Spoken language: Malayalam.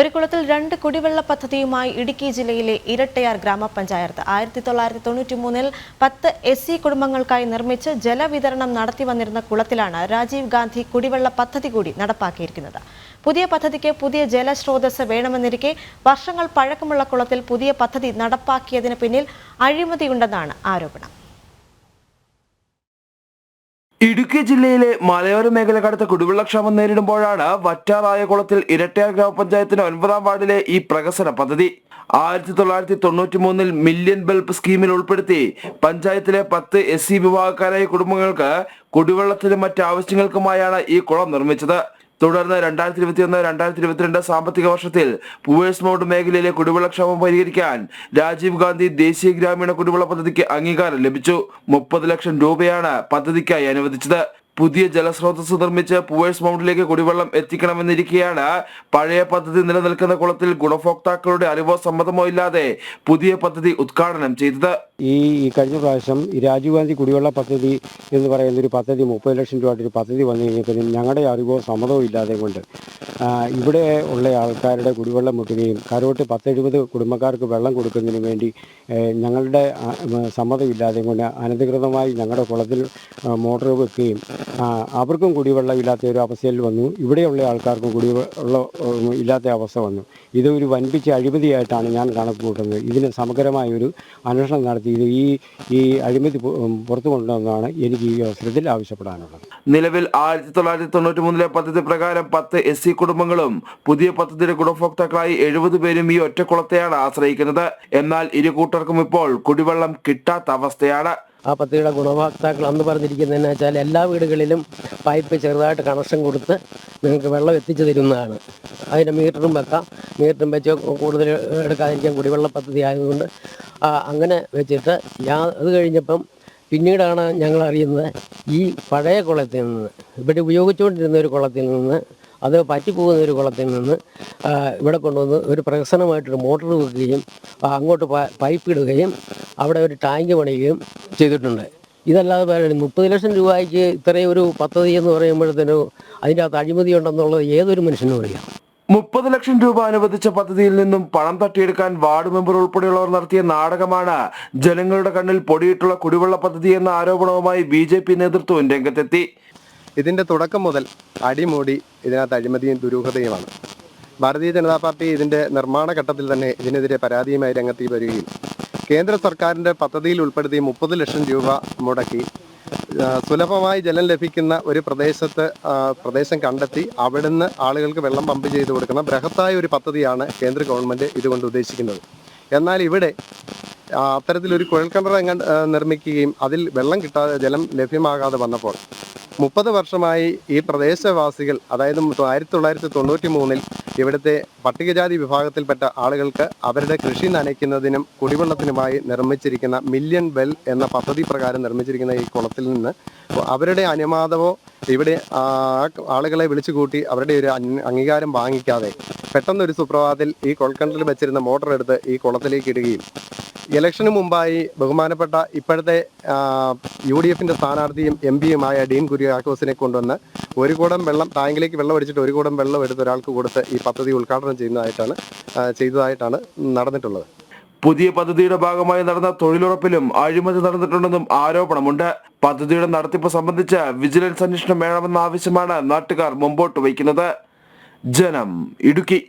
ഒരു കുളത്തിൽ രണ്ട് കുടിവെള്ള പദ്ധതിയുമായി ഇടുക്കി ജില്ലയിലെ ഇരട്ടയാർ ഗ്രാമപഞ്ചായത്ത് ആയിരത്തി തൊള്ളായിരത്തി തൊണ്ണൂറ്റി മൂന്നിൽ പത്ത് എസ് സി കുടുംബങ്ങൾക്കായി നിർമ്മിച്ച് ജലവിതരണം നടത്തി വന്നിരുന്ന കുളത്തിലാണ് രാജീവ് ഗാന്ധി കുടിവെള്ള പദ്ധതി കൂടി നടപ്പാക്കിയിരിക്കുന്നത്. പുതിയ പദ്ധതിക്ക് പുതിയ ജലസ്രോതസ് വേണമെന്നിരിക്കെ വർഷങ്ങൾ പഴക്കമുള്ള കുളത്തിൽ പുതിയ പദ്ധതി നടപ്പാക്കിയതിന് പിന്നിൽ അഴിമതിയുണ്ടെന്നാണ് ആരോപണം. ഇടുക്കി ജില്ലയിലെ മലയോര മേഖല കടുത്ത കുടിവെള്ളക്ഷാമം നേരിടുമ്പോഴാണ് വറ്റാറായ കുളത്തിൽ ഇരട്ടയാർ ഗ്രാമപഞ്ചായത്തിന്റെ ഒൻപതാം വാർഡിലെ ഈ പ്രകസന പദ്ധതി. ആയിരത്തി തൊള്ളായിരത്തി തൊണ്ണൂറ്റി മൂന്നിൽ മില്യൺ ബൾബ് സ്കീമിൽ ഉൾപ്പെടുത്തി പഞ്ചായത്തിലെ പത്ത് എസ് സി വിഭാഗക്കാരായ കുടുംബങ്ങൾക്ക് കുടിവെള്ളത്തിനും മറ്റാവശ്യങ്ങൾക്കുമായാണ് ഈ കുളം നിർമ്മിച്ചത്. തുടർന്ന് രണ്ടായിരത്തി ഇരുപത്തിയൊന്ന് രണ്ടായിരത്തി ഇരുപത്തിരണ്ട് സാമ്പത്തിക വർഷത്തിൽ പൂവേഴ്സ് മോഡ് മേഖലയിലെ കുടിവെള്ളക്ഷാമം പരിഹരിക്കാൻ രാജീവ് ഗാന്ധി ദേശീയ ഗ്രാമീണ കുടിവെള്ള പദ്ധതിക്ക് അംഗീകാരം ലഭിച്ചു. മുപ്പത് ലക്ഷം രൂപയാണ് പദ്ധതിക്കായി അനുവദിച്ചത്. പുതിയ ജലസ്രോതസ് നിർമ്മിച്ച് പൂവേഴ്സ് മൗണ്ടിലേക്ക് കുടിവെള്ളം എത്തിക്കണമെന്നിരിക്കെയാണ് പഴയ പദ്ധതി നിലനിൽക്കുന്ന കുളത്തിൽ ഗുണഭോക്താക്കളുടെ അറിവോ സമ്മതമോ ഇല്ലാതെ പുതിയ പദ്ധതി ഉദ്ഘാടനം ചെയ്തത്. ഈ ഈ കഴിഞ്ഞ പ്രാവശ്യം ഈ രാജീവ് ഗാന്ധി കുടിവെള്ള പദ്ധതി എന്ന് പറയുന്ന ഒരു പദ്ധതി മുപ്പത് ലക്ഷം രൂപയുടെ ഒരു പദ്ധതി വന്നു കഴിഞ്ഞപ്പോഴും ഞങ്ങളുടെ അറിവോ സമ്മതവും ഇല്ലാതെ കൊണ്ട് ഇവിടെ ഉള്ള ആൾക്കാരുടെ കുടിവെള്ളം മുട്ടുകയും കരോട്ട് പത്തെഴുപത് കുടുംബക്കാർക്ക് വെള്ളം കൊടുക്കുന്നതിന് വേണ്ടി ഞങ്ങളുടെ സമ്മതമില്ലാതെ കൊണ്ട് അനധികൃതമായി ഞങ്ങളുടെ കുളത്തിൽ മോട്ടോർ വെക്കുകയും അവർക്കും കുടിവെള്ളം ഇല്ലാത്ത ഒരു അവസ്ഥയിൽ വന്നു. ഇവിടെയുള്ള ആൾക്കാർക്കും കുടിവെള്ളം ഇല്ലാത്ത അവസ്ഥ വന്നു. ഇത് ഒരു വൻപിച്ച അഴിമതിയായിട്ടാണ് ഞാൻ കണക്ക് കൂട്ടുന്നത് ഇതിന് സമഗ്രമായ ഒരു അന്വേഷണം നടത്തി ഇത് ഈ ഈ അഴിമതി പുറത്തു കൊണ്ടുവന്നതാണ് എനിക്ക് ഈ അവസരത്തിൽ ആവശ്യപ്പെടാനുള്ളത്. നിലവിൽ ആയിരത്തി തൊള്ളായിരത്തി തൊണ്ണൂറ്റി മൂന്നിലെ പദ്ധതി പ്രകാരം പത്ത് എസ് സി കുടുംബങ്ങളും പുതിയ പദ്ധതിയുടെ ഗുണഭോക്താക്കളായി എഴുപത് പേരും ഈ ഒറ്റക്കുളത്തെയാണ് ആശ്രയിക്കുന്നത്. എന്നാൽ ഇരു കൂട്ടർക്കും ഇപ്പോൾ കുടിവെള്ളം കിട്ടാത്ത അവസ്ഥയാണ്. ആ പദ്ധതിയുടെ ഗുണഭോക്താക്കൾ അന്ന് പറഞ്ഞിരിക്കുന്നതെന്ന് വെച്ചാൽ എല്ലാ വീടുകളിലും പൈപ്പ് ചെറുതായിട്ട് കണക്ഷൻ കൊടുത്ത് നിങ്ങൾക്ക് വെള്ളം എത്തിച്ചു തരുന്നതാണ്. അതിന്റെ മീറ്ററും വെക്കാം. മീറ്ററും വെച്ച് കൂടുതൽ എടുക്കാതിരിക്കാൻ കുടിവെള്ള പദ്ധതി ആയതുകൊണ്ട് അങ്ങനെ വെച്ചിട്ട് ഞാൻ അത് കഴിഞ്ഞപ്പം പിന്നീടാണ് ഞങ്ങൾ അറിയുന്നത് ഈ പഴയ കുളത്തിൽ നിന്ന് ഇവിടെ ഉപയോഗിച്ചുകൊണ്ടിരുന്ന ഒരു കുളത്തിൽ നിന്ന് അത് പറ്റിപ്പോകുന്ന ഒരു കുളത്തിൽ നിന്ന് ഇവിടെ കൊണ്ടുവന്ന് ഒരു പ്രഹസനമായിട്ടൊരു മോട്ടർ വെക്കുകയും അങ്ങോട്ട് പൈപ്പ് ഇടുകയും അവിടെ ഒരു ടാങ്ക് പണിയുകയും ചെയ്തിട്ടുണ്ട്. ഇതല്ലാതെ പറയുന്നത് മുപ്പത് ലക്ഷം രൂപയ്ക്ക് ഇത്രയും ഒരു പദ്ധതി എന്ന് പറയുമ്പോഴത്തേനും അതിന്റെ അകത്ത് അഴിമതി ഉണ്ടെന്നുള്ളത് ഏതൊരു മനുഷ്യനും അറിയാം. മുപ്പത് ലക്ഷം രൂപ അനുവദിച്ച പദ്ധതിയിൽ നിന്നും പണം തട്ടിയെടുക്കാൻ വാർഡ് മെമ്പർ ഉൾപ്പെടെയുള്ളവർ നടത്തിയ നാടകമാണ് ജനങ്ങളുടെ കണ്ണിൽ പൊടിയിട്ടുള്ള കുടിവെള്ള പദ്ധതി എന്ന ആരോപണവുമായി ബി ജെ പി നേതൃത്വം രംഗത്തെത്തി. ഇതിന്റെ തുടക്കം മുതൽ അടിമൂടി ഇതിനകത്ത് അഴിമതിയും ദുരൂഹതയുമാണ്. ഭാരതീയ ജനതാ പാർട്ടി ഇതിന്റെ നിർമ്മാണ ഘട്ടത്തിൽ തന്നെ ഇതിനെതിരെ പരാതിയുമായി രംഗത്ത് വരികയും കേന്ദ്ര സർക്കാരിന്റെ പദ്ധതിയിൽ ഉൾപ്പെടുത്തി മുപ്പത് ലക്ഷം രൂപ മുടക്കി സുലഭമായി ജലം ലഭിക്കുന്ന ഒരു പ്രദേശത്ത് പ്രദേശം കണ്ടെത്തി അവിടുന്ന് ആളുകൾക്ക് വെള്ളം പമ്പ് ചെയ്ത് കൊടുക്കുന്ന ബൃഹത്തായ ഒരു പദ്ധതിയാണ് കേന്ദ്ര ഗവൺമെന്റ് ഇതുകൊണ്ട് ഉദ്ദേശിക്കുന്നത്. എന്നാൽ ഇവിടെ അത്തരത്തിലൊരു കുഴൽക്കിണർ നിർമ്മിക്കുകയും അതിൽ വെള്ളം കിട്ടാതെ ജലം ലഭ്യമാകാതെ വന്നപ്പോൾ മുപ്പത് വർഷമായി ഈ പ്രദേശവാസികൾ അതായത് ആയിരത്തി തൊള്ളായിരത്തി തൊണ്ണൂറ്റി മൂന്നിൽ ഇവിടുത്തെ പട്ടികജാതി വിഭാഗത്തിൽപ്പെട്ട ആളുകൾക്ക് അവരുടെ കൃഷി നനയ്ക്കുന്നതിനും കുടിവെള്ളത്തിനുമായി നിർമ്മിച്ചിരിക്കുന്ന മില്യൺ വെൽ എന്ന പദ്ധതി പ്രകാരം നിർമ്മിച്ചിരിക്കുന്ന ഈ കുളത്തിൽ നിന്ന് അവരുടെ അനുവാദമോ ഇവിടെ ആളുകളെ വിളിച്ചു കൂട്ടി അവരുടെ ഒരു അംഗീകാരം വാങ്ങിക്കാതെ പെട്ടെന്നൊരു സുപ്രഭാതത്തിൽ ഈ കൊൾക്കണ്ടലിൽ വെച്ചിരുന്ന മോട്ടർ എടുത്ത് ഈ കുളത്തിലേക്ക് ഇടുകയും ഇലക്ഷന് മുമ്പായി ബഹുമാനപ്പെട്ട ഇപ്പോഴത്തെ യു ഡി എഫിന്റെ സ്ഥാനാർത്ഥിയും എം പിയുമായ ഡീൻ കുര്യാക്കോസിനെ കൊണ്ടുവന്ന് ഒരു കൂടം വെള്ളം ടാങ്കിലേക്ക് വെള്ളം അടിച്ചിട്ട് ഒരു കൂടം വെള്ളം എടുത്ത് ഒരാൾക്ക് കൊടുത്ത് ഈ പദ്ധതി ഉദ്ഘാടനം ചെയ്യുന്നതായിട്ടാണ് ചെയ്തതായിട്ടാണ് നടന്നിട്ടുള്ളത്. പുതിയ പദ്ധതിയുടെ ഭാഗമായി നടന്ന തൊഴിലുറപ്പിലും അഴിമതി നടന്നിട്ടുണ്ടെന്നും ആരോപണമുണ്ട്. പദ്ധതിയുടെ നടത്തിപ്പ് സംബന്ധിച്ച് വിജിലൻസ് അന്വേഷണം വേണമെന്ന ആവശ്യമാണ് നാട്ടുകാർ മുമ്പോട്ട് വയ്ക്കുന്നത്. ജനം ഇടുക്കി.